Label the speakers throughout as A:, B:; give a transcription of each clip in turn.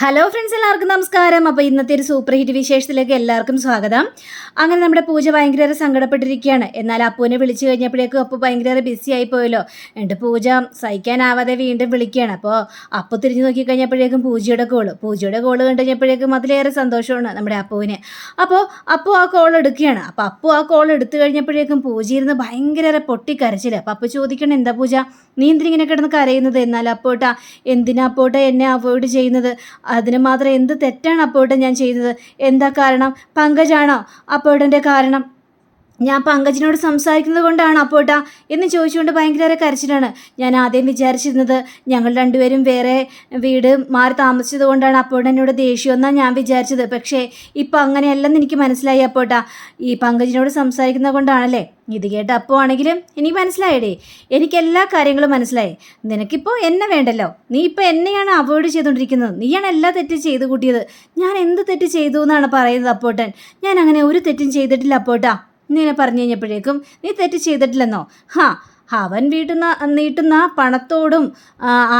A: Hello friends എല്ലാവർക്കും നമസ്കാരം. അപ്പോൾ ഇന്നത്തെ ഒരു സൂപ്പർ ഹിറ്റ് വിശേഷത്തിലേക്ക് എല്ലാവർക്കും സ്വാഗതം. അങ്ങനെ നമ്മുടെ പൂജ ഭയങ്കര സങ്കടപ്പെട്ടിരിക്കുകയാണ്. എന്നാൽ അപ്പുവിനെ വിളിച്ചു കഴിഞ്ഞപ്പോഴേക്കും അപ്പു ഭയങ്കര ബിസി ആയി പോയല്ലോ. പൂജ സഹിക്കാനാവാതെ വീണ്ടും വിളിക്കുകയാണ്. അപ്പോൾ അപ്പു തിരിഞ്ഞു നോക്കി കഴിഞ്ഞപ്പോഴേക്കും പൂജയുടെ കോൾ പൂജയുടെ കോൾ കണ്ടു കഴിഞ്ഞപ്പോഴേക്കും അതിലേറെ സന്തോഷമാണ് നമ്മുടെ അപ്പൂവിന്. അപ്പോൾ അപ്പു ആ കോൾ എടുക്കുകയാണ്. അപ്പോൾ അപ്പു ആ കോൾ എടുത്തു കഴിഞ്ഞപ്പോഴേക്കും പൂജ ഇരുന്ന് ഭയങ്കര പൊട്ടിക്കരച്ചില്ല അപ്പോൾ അപ്പു ചോദിക്കണം എന്താ പൂജ? നീ എന്തിനിങ്ങനെ കിടന്ന് കരയുന്നത്? എന്നാൽ അപ്പോട്ടാ എന്തിനാ അപ്പോട്ടാ എന്നെ അവോയ്ഡ് ചെയ്യുന്നത്? അതിന് മാത്രം എന്ത് തെറ്റാണ് അപ്പോട്ട് ഞാൻ ചെയ്തത്? എന്താ കാരണം? പങ്കജാണോ അപ്പോട്ടന്റെ കാരണം? ഞാൻ പങ്കജിനോട് സംസാരിക്കുന്നത് കൊണ്ടാണ് അപ്പോട്ടാ എന്ന് ചോദിച്ചുകൊണ്ട് ഭയങ്കര കരച്ചിലാണ്. ഞാൻ ആദ്യം വിചാരിച്ചിരുന്നത് ഞങ്ങൾ രണ്ടുപേരും വേറെ വീട് മാറി താമസിച്ചത് കൊണ്ടാണ് അപ്പോട്ട് എന്നോട് ദേഷ്യമെന്നാണ് ഞാൻ വിചാരിച്ചത്. പക്ഷേ ഇപ്പം അങ്ങനെയല്ലെന്ന് എനിക്ക് മനസ്സിലായി അപ്പോട്ടാ ഈ പങ്കജിനോട് സംസാരിക്കുന്നത് കൊണ്ടാണല്ലേ? ഇത് കേട്ട അപ്പോൾ ആണെങ്കിലും എനിക്ക് മനസ്സിലായടേ. എനിക്ക് എല്ലാ കാര്യങ്ങളും മനസ്സിലായി. നിനക്കിപ്പോൾ എന്നെ വേണ്ടല്ലോ. നീ ഇപ്പോൾ എന്നെയാണ് അവോയ്ഡ് ചെയ്തുകൊണ്ടിരിക്കുന്നത് നീയാണ് എല്ലാ തെറ്റും ചെയ്തു കൂട്ടിയത്. ഞാൻ എന്ത് തെറ്റ് ചെയ്തു എന്നാണ് പറയുന്നത് അപ്പോട്ടൻ ഞാൻ അങ്ങനെ ഒരു തെറ്റും ചെയ്തിട്ടില്ല അപ്പോട്ടാ ഇങ്ങനെ പറഞ്ഞു കഴിഞ്ഞപ്പോഴേക്കും നീ തെറ്റ് ചെയ്തിട്ടില്ലെന്നോ? ഹാ അവൻ വീട്ടുന്ന നീട്ടുന്ന പണത്തോടും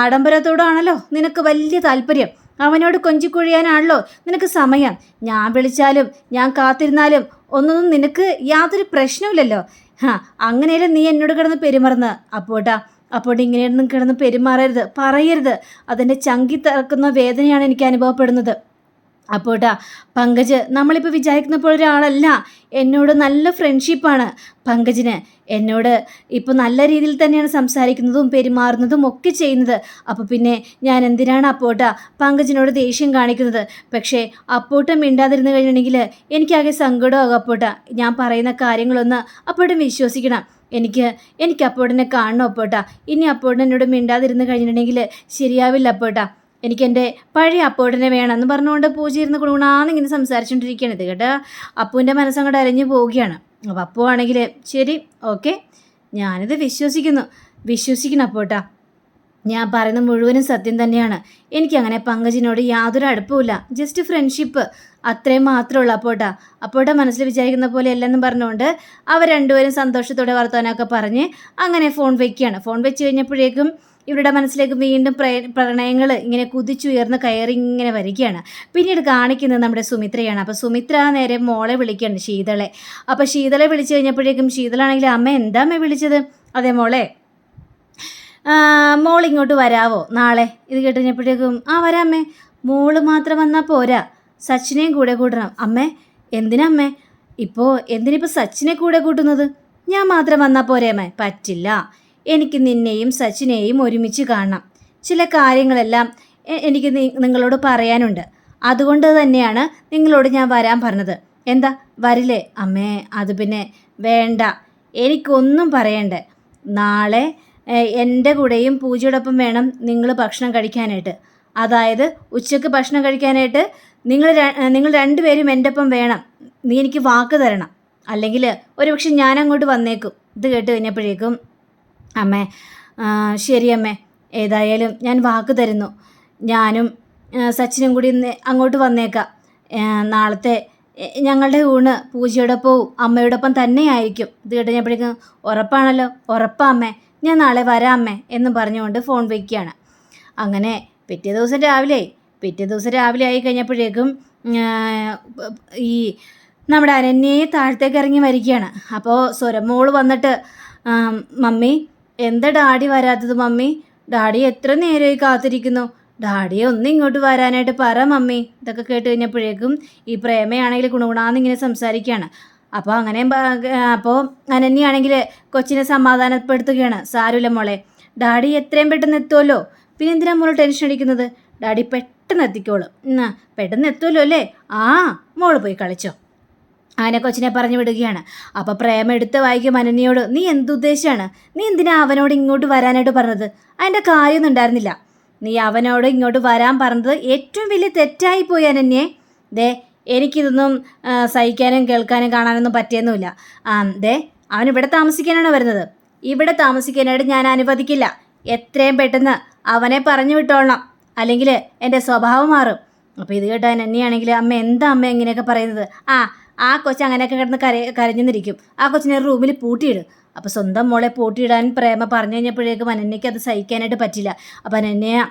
A: ആഡംബരത്തോടും ആണല്ലോ നിനക്ക് വലിയ താല്പര്യം. അവനോട് കൊഞ്ചിക്കൊഴിയാനാണല്ലോ നിനക്ക് സമയം. ഞാൻ വിളിച്ചാലും ഞാൻ കാത്തിരുന്നാലും ഒന്നൊന്നും നിനക്ക് യാതൊരു പ്രശ്നമില്ലല്ലോ ഹാ അങ്ങനെയല്ലേ നീ എന്നോട് കിടന്ന് പെരുമാറുന്നത്? അപ്പോട്ടാ അപ്പോൾ ഇങ്ങനെയൊന്നും കിടന്ന് പെരുമാറരുത് പറയരുത്. അതിന്റെ ചങ്കി തറക്കുന്ന വേദനയാണ് എനിക്ക് അനുഭവപ്പെടുന്നത്. അപ്പോട്ടാ പങ്കജ് നമ്മളിപ്പോൾ വിചാരിക്കുന്ന പോലെ ഒരാളല്ല. എന്നോട് നല്ല ഫ്രണ്ട്ഷിപ്പാണ് പങ്കജിന് എന്നോട് ഇപ്പോൾ നല്ല രീതിയിൽ തന്നെയാണ് സംസാരിക്കുന്നതും പെരുമാറുന്നതും ഒക്കെ ചെയ്യുന്നത്. അപ്പോൾ പിന്നെ ഞാൻ എന്തിനാണ് അപ്പോട്ട പങ്കജിനോട് ദേഷ്യം കാണിക്കുന്നത്? പക്ഷേ അപ്പോട്ട മിണ്ടാതിരുന്ന് കഴിഞ്ഞിട്ടുണ്ടെങ്കിൽ എനിക്കാകെ സങ്കടമാകും അപ്പോട്ട. ഞാൻ പറയുന്ന കാര്യങ്ങളൊന്ന് അപ്പോട്ടും വിശ്വസിക്കണം. എനിക്ക് എനിക്ക് അപ്പോട്ടിനെ കാണണം അപ്പോട്ട. ഇനി അപ്പോട്ടിനോട് മിണ്ടാതിരുന്ന് കഴിഞ്ഞിട്ടുണ്ടെങ്കിൽ ശരിയാവില്ല അപ്പോട്ടാ. എനിക്ക് എന്റെ പഴയ അപ്പോട്ടനെ വേണം എന്ന് പറഞ്ഞുകൊണ്ട് പൂജ ഇരുന്ന് കുണുകുണാന്ന് ഇങ്ങനെ സംസാരിച്ചുകൊണ്ടിരിക്കുകയാണ് ഇത് കേട്ടോ അപ്പുവിന്റെ മനസ്സങ്ങോട്ട് അരഞ്ഞു പോവുകയാണ്. അപ്പോൾ അപ്പു ആണെങ്കിൽ ശരി ഓക്കെ. ഞാനിത് വിശ്വസിക്കുന്നു. വിശ്വസിക്കണം അപ്പോട്ടാ. ഞാൻ പറയുന്ന മുഴുവനും സത്യം തന്നെയാണ്. എനിക്കങ്ങനെ പങ്കജിനോട് യാതൊരു അടുപ്പമില്ല ജസ്റ്റ് ഫ്രണ്ട്ഷിപ്പ് അത്രയും മാത്രമുള്ളൂ അപ്പോട്ടാ. അപ്പോട്ട മനസ്സിൽ വിചാരിക്കുന്ന പോലെ അല്ലെന്ന് പറഞ്ഞുകൊണ്ട് അവർ രണ്ടുപേരും സന്തോഷത്തോടെ വർത്തമാനമൊക്കെ പറഞ്ഞ് അങ്ങനെ ഫോൺ വെക്കുകയാണ്. ഫോൺ വെച്ച് കഴിഞ്ഞപ്പോഴേക്കും ഇവരുടെ മനസ്സിലേക്ക് വീണ്ടും പ്രേ പ്രണയങ്ങൾ ഇങ്ങനെ കുതിച്ചുയർന്ന് കയറി ഇങ്ങനെ വരികയാണ്. പിന്നീട് കാണിക്കുന്നത് നമ്മുടെ സുമിത്രയാണ്. അപ്പോൾ സുമിത്ര നേരെ മോളെ വിളിക്കുകയാണ് ശീതളെ. അപ്പോൾ ശീതളെ വിളിച്ചു കഴിഞ്ഞപ്പോഴേക്കും ശീതളാണെങ്കിൽ അമ്മ എന്താ അമ്മ വിളിച്ചത്? അതെ മോളെ മോൾ ഇങ്ങോട്ട് വരാവോ നാളെ? ഇത് കേട്ട് കഴിഞ്ഞപ്പോഴേക്കും ആ വരാമേ മോൾ മാത്രം വന്നാൽ പോരാ. സച്ചിനെയും കൂടെ കൂട്ടണം. അമ്മേ എന്തിനമ്മേ ഇപ്പോൾ എന്തിനിപ്പോൾ സച്ചിനെ കൂടെ കൂട്ടുന്നത്? ഞാൻ മാത്രം വന്നാൽ പോരേ അമ്മേ? പറ്റില്ല. എനിക്ക് നിന്നെയും സച്ചിനെയും ഒരുമിച്ച് കാണണം. ചില കാര്യങ്ങളെല്ലാം എനിക്ക് നിങ്ങളോട് പറയാനുണ്ട്. അതുകൊണ്ട് തന്നെയാണ് നിങ്ങളോട് ഞാൻ വരാൻ പറഞ്ഞത്. എന്താ? വരില്ലേ? അമ്മേ അത് പിന്നെ വേണ്ട. എനിക്കൊന്നും പറയണ്ടേ. നാളെ എന്റെ കൂടെയും പൂജയോടൊപ്പം വേണം നിങ്ങൾ ഭക്ഷണം കഴിക്കാനായിട്ട്. അതായത് ഉച്ചയ്ക്ക് ഭക്ഷണം കഴിക്കാനായിട്ട് നിങ്ങൾ നിങ്ങൾ രണ്ടുപേരും എന്റെ ഒപ്പം വേണം. നീ എനിക്ക് വാക്ക് തരണം. അല്ലെങ്കിൽ ഒരുപക്ഷെ ഞാൻ അങ്ങോട്ട് വന്നേക്കും. ഇത് കേട്ട് കഴിഞ്ഞപ്പോഴേക്കും അമ്മേ ആ, ശരി അമ്മേ. ഏതായാലും ഞാൻ വാക്ക് തരുന്നു. ഞാനും സച്ചിനും കൂടി ഇന്ന് അങ്ങോട്ട് വന്നേക്കാം. നാളത്തെ ഞങ്ങളുടെ ഊണ് പൂജയോടൊപ്പവും അമ്മയോടൊപ്പം തന്നെയായിരിക്കും. ഇത് കഴിഞ്ഞപ്പോഴേക്കും ഉറപ്പാണല്ലോ. ഉറപ്പാ അമ്മേ. ഞാൻ നാളെ വരാം അമ്മേ എന്ന് പറഞ്ഞുകൊണ്ട് ഫോൺ വയ്ക്കുകയാണ് അങ്ങനെ പിറ്റേ ദിവസം രാവിലെ പിറ്റേ ദിവസം രാവിലെ ആയി കഴിഞ്ഞപ്പോഴേക്കും ഈ നമ്മുടെ അനന്യയെ താഴത്തേക്ക് ഇറങ്ങി വരികയാണ് അപ്പോൾ സ്വരമോൾ വന്നിട്ട് മമ്മി എന്താ ഡാഡി വരാത്തത് മമ്മി? ഡാഡി എത്ര നേരമായി കാത്തിരിക്കുന്നു? ഡാഡിയെ ഒന്ന് ഇങ്ങോട്ട് വരാനായിട്ട് പറ മമ്മി. ഇതൊക്കെ കേട്ട് കഴിഞ്ഞപ്പോഴേക്കും ഈ പ്രേമയാണെങ്കിൽ ഗുണഗുണാന്ന് ഇങ്ങനെ സംസാരിക്കുകയാണ്. അപ്പോൾ അങ്ങനെ അപ്പോൾ അനന്യാണെങ്കിൽ കൊച്ചിനെ സമാധാനപ്പെടുത്തുകയാണ്. സാരമില്ല മോളെ. ഡാഡി എത്രയും പെട്ടെന്ന് എത്തുമല്ലോ പിന്നെ എന്തിനാ മോൾ ടെൻഷൻ അടിക്കുന്നത്? ഡാഡി പെട്ടെന്ന് എത്തിക്കോളും. എന്നാ പെട്ടെന്ന് എത്തുമല്ലോ അല്ലേ? ആ മോൾ പോയി കളിച്ചോ. ആന കൊച്ചിനെ പറഞ്ഞു വിടുകയാണ്. അപ്പോൾ പ്രേമ എടുത്ത് വായിക്കും അനന്യയോട് നീ എന്തുദ്ദേശമാണ് നീ എന്തിനാ അവനോട് ഇങ്ങോട്ട് വരാനായിട്ട് പറഞ്ഞത്? അതിന്റെ കാര്യമൊന്നും ഉണ്ടായിരുന്നില്ല. നീ അവനോട് ഇങ്ങോട്ട് വരാൻ പറഞ്ഞത് ഏറ്റവും വലിയ തെറ്റായി പോയി അനന്യെ. ദേ എനിക്കിതൊന്നും സഹിക്കാനും കേൾക്കാനും കാണാനൊന്നും പറ്റിയൊന്നുമില്ല. ദേ അവൻ ഇവിടെ താമസിക്കാനാണ് വരുന്നത്. ഇവിടെ താമസിക്കാനായിട്ട് ഞാൻ അനുവദിക്കില്ല. എത്രയും പെട്ടെന്ന് അവനെ പറഞ്ഞു വിട്ടോളണം. അല്ലെങ്കിൽ എന്റെ സ്വഭാവം മാറും. അപ്പോൾ ഇത് കേട്ടാൽ എന്നെയാണെങ്കിൽ അമ്മ എന്താ അമ്മ ഇങ്ങനെയൊക്കെ പറയുന്നത്? ആ ആ കൊച്ച് അങ്ങനെയൊക്കെ കിടന്ന് കര കരഞ്ഞെന്നിരിക്കും. ആ കൊച്ചിനെ റൂമിൽ പൂട്ടിയിടും. അപ്പോൾ സ്വന്തം മോളെ പൂട്ടിയിടാൻ പ്രേമ പറഞ്ഞു കഴിഞ്ഞപ്പോഴേക്കും അനന്യയ്ക്ക് അത് സഹിക്കാനായിട്ട് പറ്റില്ല. അപ്പോൾ അനന്യ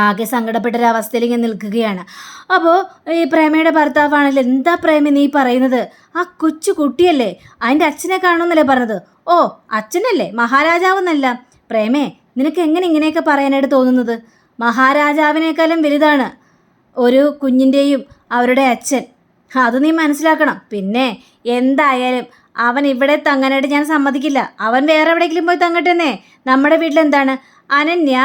A: ആകെ സങ്കടപ്പെട്ടൊരവസ്ഥയിൽ ഇങ്ങനെ നിൽക്കുകയാണ്. അപ്പോൾ ഈ പ്രേമയുടെ ഭർത്താവാണല്ലോ എന്താ പ്രേമ നീ പറയുന്നത്? ആ കൊച്ചു കുട്ടിയല്ലേ അതിന്റെ അച്ഛനെ കാണുമെന്നല്ലേ പറഞ്ഞത്? ഓ അച്ഛനല്ലേ മഹാരാജാവെന്നല്ല. പ്രേമേ നിനക്ക് എങ്ങനെ ഇങ്ങനെയൊക്കെ പറയാനായിട്ട് തോന്നുന്നത്? മഹാരാജാവിനേക്കാളും വലുതാണ് ഒരു കുഞ്ഞിന്റെയും അവരുടെ അച്ഛൻ. അത് നീ മനസ്സിലാക്കണം. പിന്നെ എന്തായാലും അവൻ ഇവിടെ തങ്ങാനായിട്ട് ഞാൻ സമ്മതിക്കില്ല. അവൻ വേറെ എവിടെയെങ്കിലും പോയി തങ്ങട്ടെന്നേ നമ്മുടെ വീട്ടിൽ എന്താണ്? അനന്യ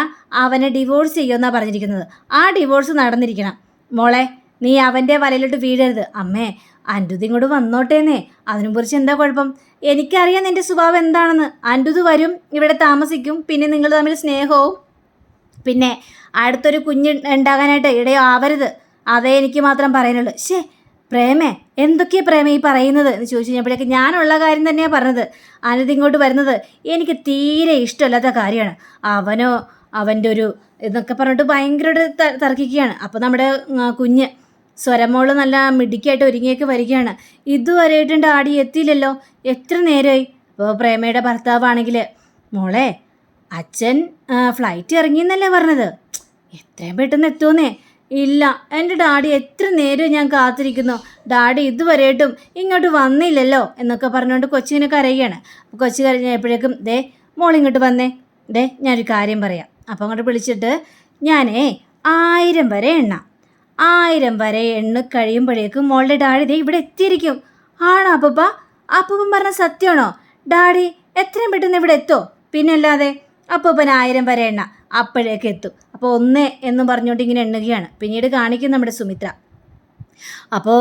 A: അവനെ ഡിവോഴ്സ് ചെയ്യുമെന്നാണ് പറഞ്ഞിരിക്കുന്നത്. ആ ഡിവോഴ്സ് നടന്നിരിക്കണം. മോളെ നീ അവന്റെ വലയിലോട്ട് വീഴരുത്. അമ്മേ അൻഡുത് ഇങ്ങോട്ട് വന്നോട്ടേന്നേ അതിനെ കുറിച്ച് എന്താ കുഴപ്പം? എനിക്കറിയാം നിന്റെ സ്വഭാവം എന്താണെന്ന്. അൻഡുത് വരും ഇവിടെ താമസിക്കും പിന്നെ നിങ്ങൾ തമ്മിൽ സ്നേഹവും. പിന്നെ അടുത്തൊരു കുഞ്ഞ് ഉണ്ടാകാനായിട്ട് ഇടയോ ആവരുത് അതേ എനിക്ക് മാത്രം പറയാനുള്ളൂ. ശേ പ്രേമേ എന്തൊക്കെയാ പ്രേമ ഈ പറയുന്നത് എന്ന് ചോദിച്ചു കഴിഞ്ഞപ്പോഴേക്ക് ഞാനുള്ള കാര്യം തന്നെയാണ് പറഞ്ഞത്. അനിത് ഇങ്ങോട്ട് വരുന്നത് എനിക്ക് തീരെ ഇഷ്ടമല്ലാത്ത കാര്യമാണ്. അവനോ അവന്റെ ഒരു എന്നൊക്കെ പറഞ്ഞിട്ട് ഭയങ്കരമായിട്ട് ത- തർക്കിക്കുകയാണ്. അപ്പോൾ നമ്മുടെ കുഞ്ഞ് സ്വരമോൾ നല്ല മിടുക്കിയായിട്ട് ഒരുങ്ങിയൊക്കെ വരികയാണ്. ഇതുവരെയായിട്ടും ഡാഡി എത്തിയില്ലല്ലോ. എത്ര നേരമായി? അപ്പോൾ പ്രേമയുടെ ഭർത്താവാണെങ്കിൽ മോളെ അച്ഛൻ ഫ്ലൈറ്റ് ഇറങ്ങിയെന്നല്ലേ പറഞ്ഞത്? എത്രയും പെട്ടെന്ന് എത്തുമെന്നേ. ഇല്ല എന്റെ ഡാഡി എത്ര നേരം ഞാൻ കാത്തിരിക്കുന്നു. ഡാഡി ഇതുവരെയായിട്ടും ഇങ്ങോട്ട് വന്നില്ലല്ലോ എന്നൊക്കെ പറഞ്ഞുകൊണ്ട് കൊച്ചിനെ കരയുകയാണ്. അപ്പോൾ കൊച്ചു കരഞ്ഞപ്പോഴേക്കും ദേ മോൾ ഇങ്ങോട്ട് വന്നേ. ദേ ഞാനൊരു കാര്യം പറയാം. അപ്പോൾ അങ്ങോട്ട് വിളിച്ചിട്ട് ഞാനേ ആയിരം വരെ എണ്ണ. ആയിരം വരെ എണ്ണ കഴിയുമ്പോഴേക്കും മോളുടെ ഡാഡി ദേ ഇവിടെ എത്തിയിരിക്കും. ആണോ അപ്പൂപ്പ? അപ്പൂപ്പൻ പറഞ്ഞ സത്യമാണോ? ഡാഡി എത്രയും പെട്ടെന്ന് ഇവിടെ എത്തോ. പിന്നല്ലാതെ അപ്പൂപ്പൻ ആയിരം വരെ എണ്ണ അപ്പോഴേക്ക് എത്തും. അപ്പോൾ ഒന്ന് എന്ന് പറഞ്ഞുകൊണ്ട് ഇങ്ങനെ എണ്ണുകയാണ്. പിന്നീട് കാണിക്കും നമ്മുടെ സുമിത്ര. അപ്പോൾ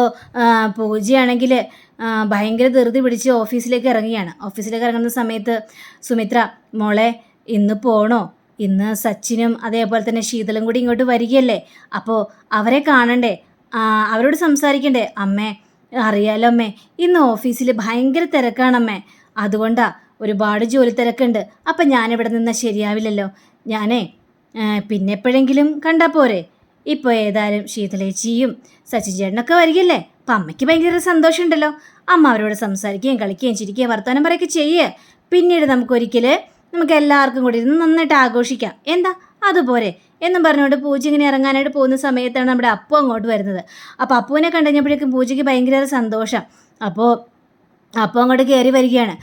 A: പൂജയാണെങ്കിൽ ഭയങ്കര ധൃതി പിടിച്ച് ഓഫീസിലേക്ക് ഇറങ്ങുകയാണ്. ഓഫീസിലേക്ക് ഇറങ്ങുന്ന സമയത്ത് സുമിത്ര മോളെ ഇന്ന് പോണോ? ഇന്ന് സച്ചിനും അതേപോലെ തന്നെ ശീതളും കൂടി ഇങ്ങോട്ട് വരികയല്ലേ? അപ്പോൾ അവരെ കാണണ്ടേ? അവരോട് സംസാരിക്കണ്ടേ? അമ്മേ അറിയാലോ അമ്മേ ഇന്ന് ഓഫീസിൽ ഭയങ്കര തിരക്കാണമ്മേ. അതുകൊണ്ടാ ഒരുപാട് ജോലി തിരക്കുണ്ട് അപ്പം ഞാനിവിടെ നിന്നാൽ ശരിയാവില്ലല്ലോ. ഞാനേ പിന്നെ എപ്പോഴെങ്കിലും കണ്ടാൽ പോരെ. ഇപ്പോൾ ഏതായാലും ശീതലേച്ചിയും സച്ചിൻ ചേട്ടനൊക്കെ വരികയല്ലേ? അപ്പം അമ്മയ്ക്ക് ഭയങ്കര സന്തോഷമുണ്ടല്ലോ. അമ്മ അവരോട് സംസാരിക്കുകയും കളിക്കുകയും ചിരിക്കുകയും വർത്തമാനം പറയുകയൊക്കെ ചെയ്യുക പിന്നീട് നമുക്കൊരിക്കൽ നമുക്ക് എല്ലാവർക്കും കൂടി ഇരുന്ന് നന്നായിട്ട് ആഘോഷിക്കാം. എന്താ? അതുപോലെ. എന്നും പറഞ്ഞുകൊണ്ട് പൂജ ഇങ്ങനെ ഇറങ്ങാനായിട്ട് പോകുന്ന സമയത്താണ് നമ്മുടെ അപ്പു അങ്ങോട്ട് വരുന്നത്. അപ്പോൾ അപ്പുവിനെ കണ്ടുകഴിഞ്ഞപ്പോഴേക്കും പൂജയ്ക്ക് ഭയങ്കര സന്തോഷം. അപ്പോൾ അപ്പോൾ അങ്ങോട്ട് കയറി വരികയാണ്.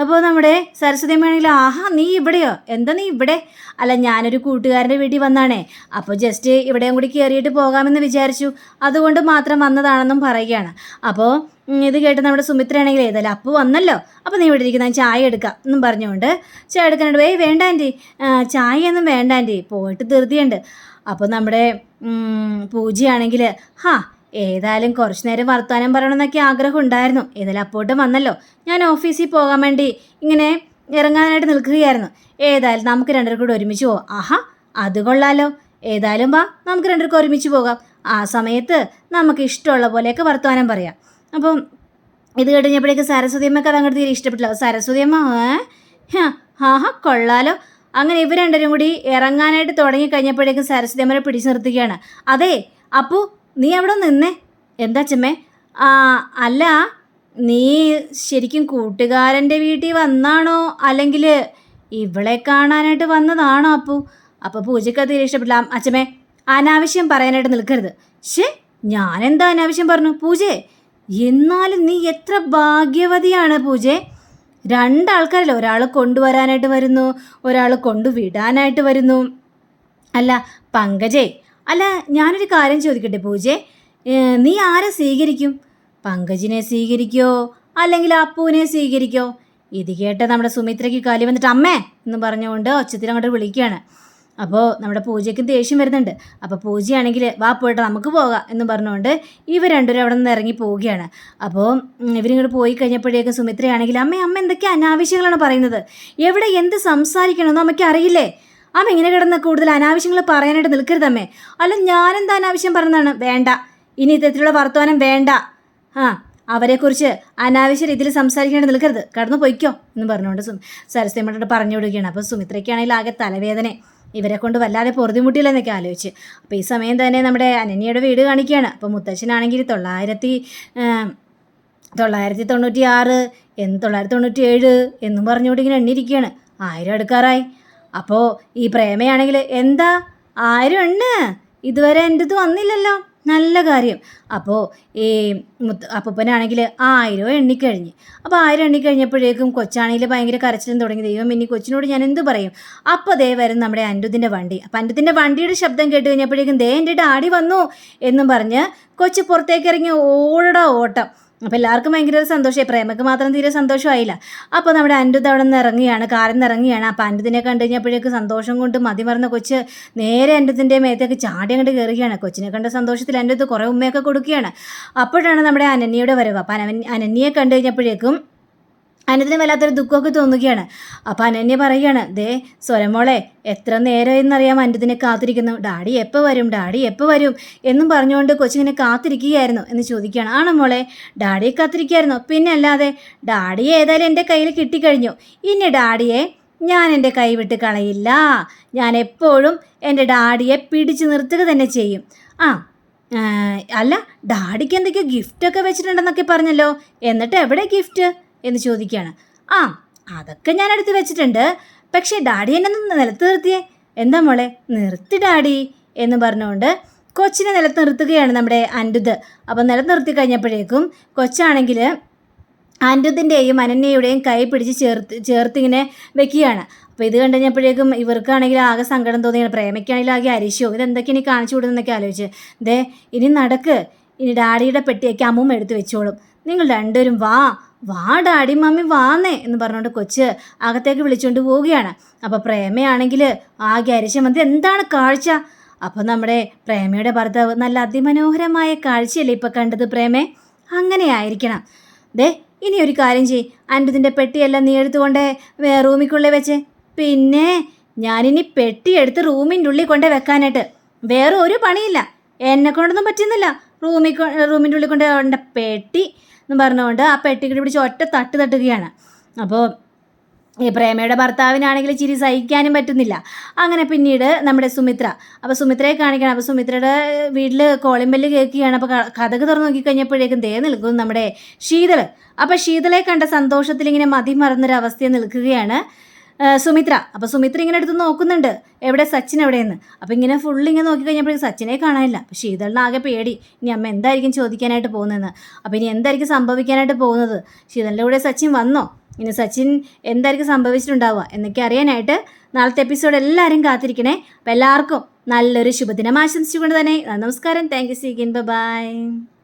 A: അപ്പോൾ നമ്മുടെ സരസ്വതി അമ്മയാണെങ്കിൽ ആഹാ നീ ഇവിടെയോ? എന്താ നീ ഇവിടെ? അല്ല ഞാനൊരു കൂട്ടുകാരന്റെ വീട്ടിൽ വന്നാണേ. അപ്പോൾ ജസ്റ്റ് ഇവിടെയും കൂടി കയറിയിട്ട് പോകാമെന്ന് വിചാരിച്ചു. അതുകൊണ്ട് മാത്രം വന്നതാണെന്നും പറയുകയാണ്. അപ്പോൾ ഇത് കേട്ട് നമ്മുടെ സുമിത്രയാണെങ്കിൽ ഏതായാലും അപ്പോൾ വന്നല്ലോ. അപ്പോൾ നീ ഇവിടെ ഇരിക്കുന്ന ചായ എടുക്കാം. എന്നും പറഞ്ഞുകൊണ്ട് ചായ എടുക്കാനുണ്ട് ഏയ് വേണ്ട ആന്റി. ചായയൊന്നും വേണ്ട ആന്റി. പോയിട്ട് ധൃതിയുണ്ട്. അപ്പോൾ നമ്മുടെ പൂജയാണെങ്കിൽ ഹാ ഏതായാലും കുറച്ചു നേരം വർത്തമാനം പറയണമെന്നൊക്കെ ആഗ്രഹം ഉണ്ടായിരുന്നു ഏതായാലും അപ്പോട്ട് വന്നല്ലോ. ഞാൻ ഓഫീസിൽ പോകാൻ വേണ്ടി ഇങ്ങനെ ഇറങ്ങാനായിട്ട് നിൽക്കുകയായിരുന്നു. ഏതായാലും നമുക്ക് രണ്ടുപേർക്കും കൂടെ ഒരുമിച്ച് പോകാം ആഹാ അത് കൊള്ളാലോ. ഏതായാലും വാ നമുക്ക് രണ്ടുപേർക്കും ഒരുമിച്ച് പോകാം. ആ സമയത്ത് നമുക്ക് ഇഷ്ടമുള്ള പോലെയൊക്കെ വർത്തമാനം പറയാം. അപ്പം ഇത് കഴിഞ്ഞപ്പോഴേക്ക് സരസ്വതി അമ്മയ്ക്ക് അത് അങ്ങോട്ട് തീരെ ഇഷ്ടപ്പെട്ടില്ല. സരസ്വതി അമ്മ? ആഹാ കൊള്ളാലോ. അങ്ങനെ ഇവർ രണ്ടുപേരും കൂടി ഇറങ്ങാനായിട്ട് തുടങ്ങി കഴിഞ്ഞപ്പോഴേക്കും സരസ്വതി അമ്മയെ പിടിച്ചു നിർത്തുകയാണ്. അതെ അപ്പു നീ അവിടെ നിന്നേ? എന്താ അച്ഛമ്മേ? ആ അല്ല നീ ശരിക്കും കൂട്ടുകാരന്റെ വീട്ടിൽ വന്നാണോ? അല്ലെങ്കിൽ ഇവളെ കാണാനായിട്ട് വന്നതാണോ അപ്പു? അപ്പോൾ പൂജയ്ക്ക് അത് തീരെ ഇഷ്ടപ്പെട്ടില്ല. അച്ഛമ്മേ അനാവശ്യം പറയാനായിട്ട് നിൽക്കരുത്. ഷേ ഞാനെന്താ അനാവശ്യം പറഞ്ഞു? പൂജേ എന്നാലും നീ എത്ര ഭാഗ്യവതിയാണ് പൂജേ. രണ്ടാൾക്കാരല്ലേ ഒരാൾ കൊണ്ടുവരാനായിട്ട് വരുന്നു ഒരാൾ കൊണ്ടുവിടാനായിട്ട് വരുന്നു. അല്ല പങ്കജേ അല്ല ഞാനൊരു കാര്യം ചോദിക്കട്ടെ പൂജേ. നീ ആരെ സ്വീകരിക്കും? പങ്കജിനെ സ്വീകരിക്കോ? അല്ലെങ്കിൽ അപ്പുവിനെ സ്വീകരിക്കോ? ഇത് കേട്ട് നമ്മുടെ സുമിത്രയ്ക്ക് കാലി വന്നിട്ട് അമ്മേ എന്ന് പറഞ്ഞുകൊണ്ട് ഒച്ചത്തിൽ അങ്ങോട്ട് വിളിക്കുകയാണ്. അപ്പോൾ നമ്മുടെ പൂജയ്ക്കും ദേഷ്യം വരുന്നുണ്ട്. അപ്പോൾ പൂജയാണെങ്കിൽ വാ പോയിട്ട് നമുക്ക് പോകാം എന്ന് പറഞ്ഞുകൊണ്ട് ഇവർ രണ്ടുപേരും അവിടെ നിന്ന് ഇറങ്ങി പോവുകയാണ്. അപ്പോൾ ഇവരിങ്ങോട്ട് പോയി കഴിഞ്ഞപ്പോഴേക്കും സുമിത്രയാണെങ്കിൽ അമ്മ അമ്മ എന്തൊക്കെ അനാവശ്യങ്ങളാണ് പറയുന്നത്? എവിടെ എന്ത് സംസാരിക്കണമെന്ന് അമ്മയ്ക്ക് അറിയില്ലേ അമ്മ ഇങ്ങനെ കിടന്ന കൂടുതൽ അനാവശ്യങ്ങൾ പറയാനായിട്ട് നിൽക്കരുതമ്മേ അല്ല ഞാനെന്താ അനാവശ്യം പറഞ്ഞതാണ്? വേണ്ട. ഇനി ഇത്തരത്തിലുള്ള വർത്തമാനം വേണ്ട. ആ അവരെക്കുറിച്ച് അനാവശ്യ രീതിയിൽ സംസാരിക്കാനായിട്ട് നിൽക്കരുത്. കടന്നു പൊയ്ക്കോ എന്ന് പറഞ്ഞുകൊണ്ട് സും സരസ്വമ്മയോട് പറഞ്ഞു വിടുകയാണ് അപ്പോൾ സുമിത്രയ്ക്കാണെങ്കിൽ ആകെ തലവേദന. ഇവരെ കൊണ്ട് വല്ലാതെ പൊറുതിമുട്ടില്ലെന്നൊക്കെ ആലോചിച്ച്. അപ്പോൾ ഈ സമയം തന്നെ നമ്മുടെ അനന്യയുടെ വീട് കാണിക്കുകയാണ്. അപ്പോൾ മുത്തച്ഛനാണെങ്കിൽ തൊള്ളായിരത്തി തൊള്ളായിരത്തി തൊണ്ണൂറ്റി ആറ് എന്ന് തൊള്ളായിരത്തി തൊണ്ണൂറ്റി ഏഴ് എന്നും പറഞ്ഞുകൊണ്ട് ഇങ്ങനെ എണ്ണിയിരിക്കുകയാണ്. ആയിരം എടുക്കാറായി അപ്പോൾ ഈ പ്രേമയാണെങ്കിൽ എന്താ? ആരും ഉണ്ട്. ഇതുവരെ എന്റെ ഇത് വന്നില്ലല്ലോ. നല്ല കാര്യം. അപ്പോൾ ഈ മുത്ത് അപ്പൂപ്പനാണെങ്കിൽ ആയിരം എണ്ണിക്കഴിഞ്ഞ്. അപ്പോൾ ആയിരം എണ്ണിക്കഴിഞ്ഞപ്പോഴേക്കും കൊച്ചാണെങ്കിൽ ഭയങ്കര കരച്ചിലും തുടങ്ങി. ദൈവം ഇനി കൊച്ചിനോട് ഞാൻ എന്ത് പറയും? അപ്പോൾ ദേ വരും നമ്മുടെ അൻഡുതിന്റെ വണ്ടി. അപ്പം അൻഡുതിന്റെ വണ്ടിയുടെ ശബ്ദം കേട്ട് കഴിഞ്ഞപ്പോഴേക്കും ദേ എന്റെ ഡാഡി വന്നു എന്നും പറഞ്ഞ് കൊച്ചു പുറത്തേക്ക് ഇറങ്ങി ഓടടാ ഓട്ടം. അപ്പോൾ എല്ലാവർക്കും ഭയങ്കര ഒരു സന്തോഷമായി. പ്രേമക്ക് മാത്രം തീരെ സന്തോഷമായില്ല. അപ്പോൾ നമ്മുടെ അൻഡുത് അവിടെ നിന്ന് ഇറങ്ങിയാണ് കാറിൽ നിന്ന് ഇറങ്ങിയാണ്. അപ്പോൾ അൻഡുതിനെ കണ്ടു കഴിഞ്ഞപ്പോഴേക്ക് സന്തോഷം കൊണ്ട് മതിമറന്ന കൊച്ച് നേരെ അൻഡുതിന്റെ മേത്തേക്ക് ചാടി അങ്ങോട്ട് കയറുകയാണ് കൊച്ചിനെ കണ്ട സന്തോഷത്തിൽ അൻഡുത് കുറേ ഉമ്മയൊക്കെ കൊടുക്കുകയാണ്. അപ്പോഴാണ് നമ്മുടെ അനന്യയുടെ വരവ്. അനന്യ അനന്യയെ കണ്ടു കഴിഞ്ഞപ്പോഴേക്കും അനന്തിന് വല്ലാത്തൊരു ദുഃഖമൊക്കെ തോന്നുകയാണ്. അപ്പോൾ അനന്യ പറയുകയാണ് ദേ സ്വരമോളെ എത്ര നേരം എന്നറിയാം അനന്തിനെ കാത്തിരിക്കുന്നു. ഡാഡി എപ്പോൾ വരും? ഡാഡി എപ്പോൾ വരും? എന്നും പറഞ്ഞുകൊണ്ട് കൊച്ചിങ്ങനെ കാത്തിരിക്കുകയായിരുന്നു എന്ന് ചോദിക്കുകയാണ്. ആണോ മോളെ? ഡാഡിയെ കാത്തിരിക്കുകയായിരുന്നു. പിന്നെ അല്ലാതെ ഡാഡിയെ ഏതായാലും എന്റെ കയ്യിൽ കിട്ടിക്കഴിഞ്ഞു. ഇനി ഡാഡിയെ ഞാൻ എന്റെ കൈ വിട്ട് കളയില്ല. ഞാൻ എപ്പോഴും എന്റെ ഡാഡിയെ പിടിച്ചു നിർത്തുക തന്നെ ചെയ്യും. ആ അല്ല ഡാഡിക്ക് എന്തൊക്കെയോ ഗിഫ്റ്റൊക്കെ വെച്ചിട്ടുണ്ടെന്നൊക്കെ പറഞ്ഞല്ലോ. എന്നിട്ട് എവിടെ ഗിഫ്റ്റ്? എന്ന് ചോദിക്കുകയാണ് ആ അതൊക്കെ ഞാൻ എടുത്ത് വെച്ചിട്ടുണ്ട്. പക്ഷേ ഡാഡി എന്നെ നിലത്ത് നിർത്തിയേ. എന്താ മോളെ നിർത്തി ഡാഡി എന്ന് പറഞ്ഞുകൊണ്ട് കൊച്ചിനെ നിലത്ത് നിർത്തുകയാണ് നമ്മുടെ അൻഡുത് അപ്പം നിലത്ത് നിർത്തി കഴിഞ്ഞപ്പോഴേക്കും കൊച്ചാണെങ്കിൽ അൻഡുദിന്റെയും അനന്യയുടെയും കൈ പിടിച്ച് ചേർത്ത് ചേർത്തിങ്ങനെ വെക്കുകയാണ്. അപ്പോൾ ഇത് കണ്ടു കഴിഞ്ഞപ്പോഴേക്കും ഇവർക്കാണെങ്കിൽ ആകെ സങ്കടം തോന്നിയാണ്. പ്രേമയ്ക്കാണെങ്കിൽ ആകെ അരിശോ ഇതെന്തൊക്കെ ഇനി കാണിച്ചു കൊടുക്കുന്നതൊക്കെ ആലോചിച്ച്. ദേ ഇനി നടക്ക്. ഇനി ഡാഡിയുടെ പെട്ടിയൊക്കെ അമ്മൂമ്മ എടുത്ത് വെച്ചോളും. നിങ്ങൾ രണ്ടുപേരും വാ. വാ ഡാഡി മമ്മി വാന്നേ എന്ന് പറഞ്ഞുകൊണ്ട് കൊച്ച് അകത്തേക്ക് വിളിച്ചുകൊണ്ട് പോവുകയാണ്. അപ്പോൾ പ്രേമയാണെങ്കിൽ ആകെ അരിശം വന്നത് എന്താണ് കാഴ്ച? അപ്പോൾ നമ്മുടെ പ്രേമയുടെ ഭർത്താവ് നല്ല അതിമനോഹരമായ കാഴ്ചയല്ലേ ഇപ്പോൾ കണ്ടത് പ്രേമേ? അങ്ങനെ ആയിരിക്കണം. ദേ ഇനി ഒരു കാര്യം ചെയ് അൻപതിന്റെ പെട്ടിയെല്ലാം നീ എടുത്തുകൊണ്ട് റൂമിക്കുള്ളിൽ വെച്ച്. പിന്നെ ഞാനിനി പെട്ടി എടുത്ത് റൂമിന്റെ ഉള്ളിൽ കൊണ്ട് വെക്കാനായിട്ട്. വേറെ ഒരു പണിയില്ല. എന്നെ കൊണ്ടൊന്നും പറ്റുന്നില്ല റൂമിൽ റൂമിന്റെ ഉള്ളിൽ കൊണ്ട് പെട്ടി. എന്ന് പറഞ്ഞുകൊണ്ട് ആ പെട്ടിക്കിട്ട് പിടിച്ച് ഒറ്റ തട്ട് തട്ടുകയാണ്. അപ്പോൾ ഈ പ്രേമയുടെ ഭർത്താവിനാണെങ്കിൽ ചിരി സഹിക്കാനും പറ്റുന്നില്ല. അങ്ങനെ പിന്നീട് നമ്മുടെ സുമിത്ര. അപ്പോൾ സുമിത്രയെ കാണിക്കണം. അപ്പോൾ സുമിത്രയുടെ വീട്ടിൽ കോളിമ്പല്ല് കേൾക്കുകയാണ്. അപ്പോൾ കഥക് തുറന്ന് നോക്കിക്കഴിഞ്ഞപ്പോഴേക്കും ദേ നിൽക്കുന്നു നമ്മുടെ ശീതൾ അപ്പോൾ ശീതളെ കണ്ട സന്തോഷത്തിൽ ഇങ്ങനെ മതി അവസ്ഥയിൽ നിൽക്കുകയാണ്. സുമിത്ര. അപ്പോൾ സുമിത്ര ഇങ്ങനെ എടുത്ത് നോക്കുന്നുണ്ട്. എവിടെ? സച്ചിൻ എവിടെയെന്ന്. അപ്പോൾ ഇങ്ങനെ ഫുൾ ഇങ്ങനെ നോക്കി നോക്കിക്കഴിഞ്ഞപ്പോഴേക്കും സച്ചിനെ കാണാനില്ല. പക്ഷേ ശീതളിന് ആകെ പേടി. ഇനി അമ്മ എന്തായിരിക്കും ചോദിക്കാനായിട്ട് പോകുന്നതെന്ന്. അപ്പോൾ ഇനി എന്തായിരിക്കും സംഭവിക്കാനായിട്ട് പോകുന്നത്? ശീതളിന്റെ കൂടെ സച്ചിൻ വന്നോ? ഇനി സച്ചിൻ എന്തായിരിക്കും സംഭവിച്ചിട്ടുണ്ടാവുക? എന്നൊക്കെ അറിയാനായിട്ട് നാളത്തെ എപ്പിസോഡ് എല്ലാവരും കാത്തിരിക്കണേ. അപ്പോൾ എല്ലാവർക്കും നല്ലൊരു ശുഭദിനം ആശംസിച്ചുകൊണ്ട് തന്നെ. നമസ്കാരം. Thank you സീഗിൻ by